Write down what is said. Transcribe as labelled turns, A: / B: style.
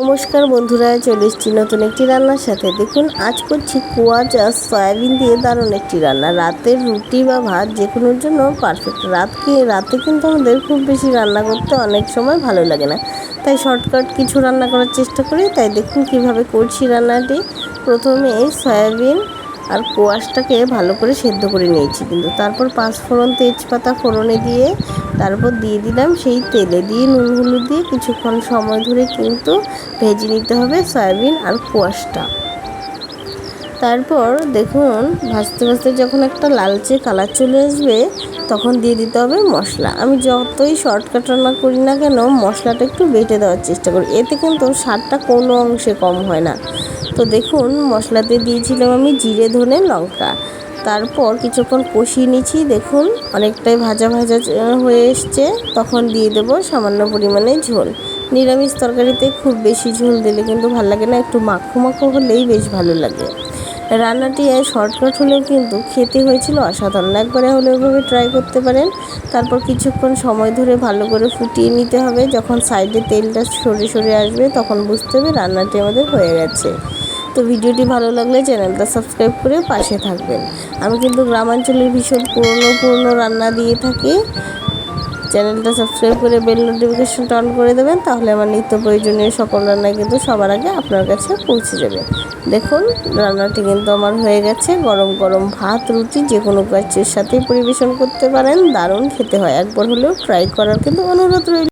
A: নমস্কার বন্ধুরা, চলে এসছি নতুন একটি রান্নার সাথে। দেখুন, আজ করছি কোয়াচ আর সয়াবিন দিয়ে দারুণ একটি রান্না। রাতের রুটি বা ভাত যে কোনোর জন্য পারফেক্ট রাতকে, রাতে কিন্তু আমাদের খুব বেশি রান্না করতে অনেক সময় ভালো লাগে না। তাই শর্টকাট কিছু রান্না করার চেষ্টা করি। তাই দেখুন কীভাবে করছি রান্নাটি। প্রথমে সয়াবিন আর কোয়াশটাকে ভালো করে সেদ্ধ করে নিয়েছি। কিন্তু তারপর পাঁচ পাঁচফোড়ন তেজপাতা ফোড়নে দিয়ে তারপর দিয়ে দিলাম সেই তেলে দিয়ে নুন হলুদ দিয়ে কিছুক্ষণ সময় ধরে কিন্তু ভেজে নিতে হবে সয়াবিন আর কোয়াশটা। তারপর দেখুন, ভাজতে ভাজতে যখন একটা লালচে কালার চলে আসবে, তখন দিয়ে দিতে হবে মশলা। আমি যতই শর্টকাট রান্না করি না কেন, মশলাটা একটু বেটে দেওয়ার চেষ্টা করি। এতে কিন্তু স্বাদটা কোনো অংশে কম হয় না। তো দেখুন মশলাতে দিয়েছিলাম আমি জিরে, ধনে, লঙ্কা। তারপর কিছুক্ষণ কষিয়ে নিচ্ছি, দেখুন, অনেকটাই ভাজা ভাজা হয়ে এসছে। তখন দিয়ে দেবো সামান্য পরিমাণে ঝোল। নিরামিষ তরকারিতে খুব বেশি ঝোল দিলে কিন্তু ভালো লাগে না, একটু মাখো মাখো হলেই বেশ ভালো লাগে। রান্নাটি শর্টকাট হলেও কিন্তু খেতে হয়েছিল অসাধারণ। একবারে হলে ওইভাবে ট্রাই করতে পারেন। তারপর কিছুক্ষণ সময় ধরে ভালো করে ফুটিয়ে নিতে হবে। যখন সাইডে তেলটা সরে সরে আসবে, তখন বুঝতে হবে রান্নাটি আমাদের হয়ে গেছে। তো ভিডিওটি ভালো লাগলে চ্যানেলটা সাবস্ক্রাইব করে পাশে থাকবেন। আমি কিন্তু গ্রামাঞ্চলের ভীষণ পুরনো পুরনো রান্না দিয়ে থাকি। চ্যানেলটা সাবস্ক্রাইব করে বেল নোটিফিকেশনটা অন করে দেবেন, তাহলে আমার নিত্য প্রয়োজনীয় সকল রান্না কিন্তু সবার আগে আপনার কাছে পৌঁছে যাবে। দেখুন, রান্নাটি কিন্তু আমার হয়ে গেছে। গরম গরম ভাত, রুটি, যে কোনো কাজের সাথেই পরিবেশন করতে পারেন। দারুণ খেতে হয়। একবার হলেও ট্রাই করার কিন্তু অনুরোধ রইল।